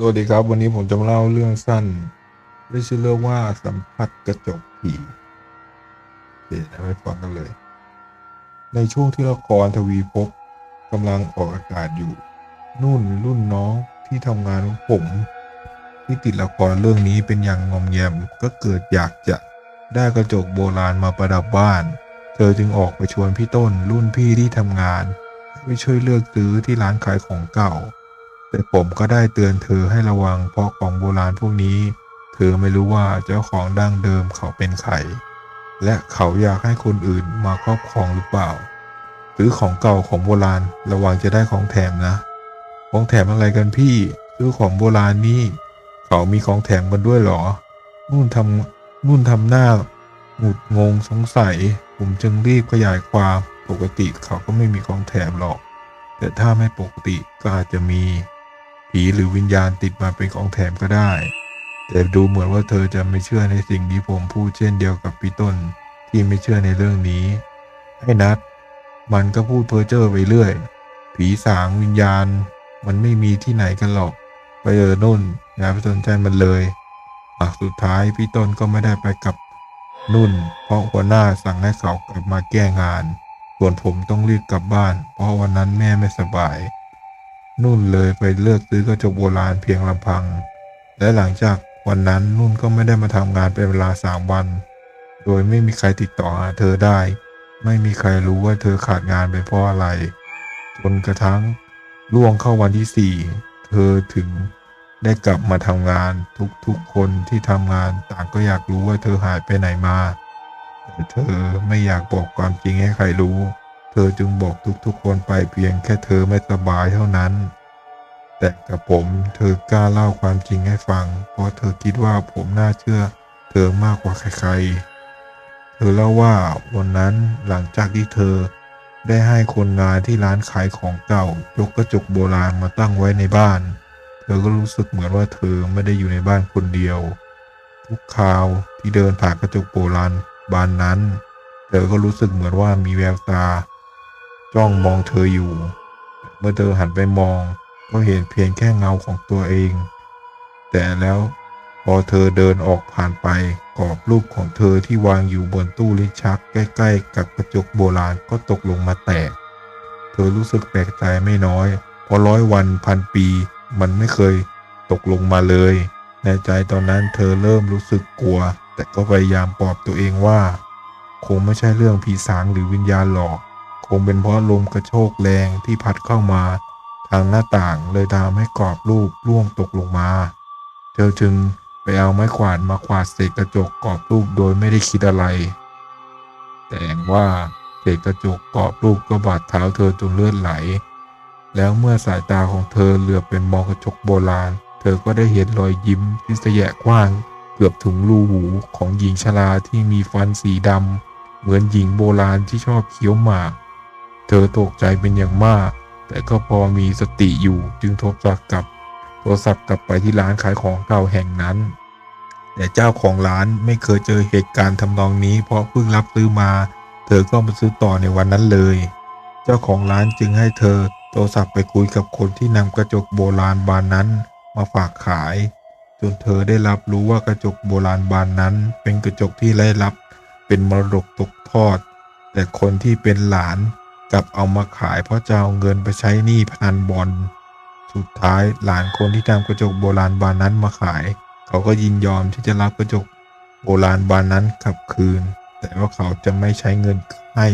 สวัสดีครับ วันนี้ผมจะมาเล่าเรื่องสั้นได้ชื่อเรื่องว่าสัมผัสกระจกผีเดี๋ยวไปฟังกันเลย ในช่วงที่ละครทวีภพกำลังออกอากาศอยู่ นุ่นรุ่นน้องที่ทำงานของผม ที่ติดละครเรื่องนี้เป็นอย่างงอมแงมก็เกิดอยากจะได้กระจกโบราณมาประดับบ้าน เธอจึงออกไปชวนพี่ต้นรุ่นพี่ที่ทำงานไปช่วยเลือกซื้อที่ร้านขายของเก่า แต่ผมก็ได้เตือนเธอให้ระวังเพราะของโบราณพวกนี้ เธอไม่รู้ว่าเจ้าของดั้งเดิมเขาเป็นใครและเขาอยากให้คนอื่นมาครอบครองหรือเปล่าซื้อของเก่าของโบราณระวังจะได้ของแถมนะ ของแถมอะไรกันพี่ซื้อของโบราณนี่เขามีของแถมกันด้วยหรอ นุ่นทำนุ่นทำหน้าหงุดงงสงสัย ผมจึงรีบขยายความปกติเขาก็ไม่มีของแถมหรอก แต่ถ้าไม่ปกติก็อาจจะมี ผีหรือวิญญาณติดมาเป็นของแถมก็ได้ แต่ดูเหมือนว่าเธอจะไม่เชื่อในสิ่งที่ผมพูดเช่นเดียวกับพี่ต้นที่ไม่เชื่อในเรื่องนี้ ให้นัด มันก็พูดเพ้อเจ้อไปเรื่อย ผีสางวิญญาณ มันไม่มีที่ไหนกันหรอก ไปเออนุ่นอย่าไปสนใจมันเลยหากสุดท้ายพี่ต้นก็ไม่ได้ไปกับนุ่น เพราะหัวหน้าสั่งให้เขากลับมาแก้งาน ส่วนผมต้องรีบกลับบ้าน เพราะวันนั้นแม่ไม่สบาย นุ่นเลยไปเลือกซื้อกระจกโบราณเพียงลำพัง และหลังจากวันนั้นนุ่นก็ไม่ได้มาทำงานเป็นเวลาสามวัน โดยไม่มีใครติดต่อหาเธอได้ ไม่มีใครรู้ว่าเธอขาดงานเป็นเพราะอะไร จนกระทั่งล่วงเข้าวันที่สี่เธอถึงได้กลับมาทำงานทุกๆคนที่ทำงานต่างก็อยากรู้ว่าเธอหายไปไหนมา แต่เธอไม่อยากบอกความจริงให้ใครรู้ ธอจึงบอกทุกๆคนไปเพียงแค่เธอไม่สบายเท่านั้น แต่กับผมเธอกล้าเล่าความจริงให้ฟัง เพราะเธอคิดว่าผมน่าเชื่อ เธอมากกว่าใครๆ เธอเล่าว่าวันนั้นหลังจากที่เธอได้ให้คนงานที่ร้านขายของเก่ายกกระจกโบราณมาตั้งไว้ในบ้าน เธอก็รู้สึกเหมือนว่าเธอไม่ได้อยู่ในบ้านคนเดียว ทุกคราวที่เดินผ่านกระจกโบราณบานนั้น เธอก็รู้สึกเหมือนว่ามีแววตา จ้องมองเธออยู่ เมื่อเธอหันไปมองก็เห็นเพียงแค่เงาของตัวเอง แต่แล้วพอเธอเดินออกผ่านไปกรอบรูปของเธอที่วางอยู่บนตู้ลิ้นชัก ใกล้ๆ กับกระจกโบราณก็ตกลงมาแตก เธอรู้สึกแปลกใจไม่น้อยเพราะร้อยวันพันปี มันไม่เคยตกลงมาเลย ในใจตอนนั้นเธอเริ่มรู้สึกกลัว แต่ก็พยายามปลอบตัวเองว่า คงไม่ใช่เรื่องผีสางหรือวิญญาณหรอก คงเป็นเพราะลมกระโชกแรงที่พัดเข้ามาทางหน้าต่างเลยทำให้กรอบรูปร่วงตกลงมา เธอจึงไปเอาไม้ขวาดมาขวาดเศษกระจกกรอบรูปโดยไม่ได้คิดอะไร แต่ว่าเศษกระจกกรอบรูปก็บาดเท้าเธอจนเลือดไหล แล้วเมื่อสายตาของเธอเหลือบเป็นมองกระจกโบราณ เธอก็ได้เห็นรอยยิ้มที่สยะกว้าง เกือบถึงรูหูของหญิงชราที่มีฟันสีดำเหมือนหญิงโบราณที่ชอบเคี้ยวหมาก เธอตกใจเป็นอย่างมาก แต่ก็พอมีสติอยู่จึงโทรศัพท์กลับ โทรศัพท์กลับไปที่ร้านขายของเก่าแห่งนั้น แต่เจ้าของร้านไม่เคยเจอเหตุการณ์ทำนองนี้ เพราะเพิ่งรับซื้อมา เธอก็มาซื้อต่อในวันนั้นเลย เจ้าของร้านจึงให้เธอโทรศัพท์ไปคุยกับคนที่นำกระจกโบราณบานนั้นมาฝากขาย จนเธอได้รับรู้ว่ากระจกโบราณบานนั้น เป็นกระจกที่ได้รับ เป็นมรดกตกทอด แต่คนที่เป็นหลาน กลับเอามาขายเพราะจะเอาเงินไปใช้หนี้พนันบอล สุดท้ายหลานคนที่นำกระจกโบราณบานนั้นมาขาย เขาก็ยินยอมที่จะรับกระจกโบราณบานนั้นกลับคืน แต่ว่าเขาจะไม่ใช้เงินให้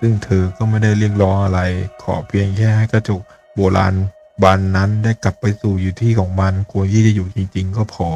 ซึ่งเธอก็ไม่ได้เรียกร้องอะไร ขอเพียงแค่ให้กระจกโบราณบานนั้นได้กลับไปสู่อยู่ที่ของมันควรที่จะอยู่จริง ๆ ก็พอ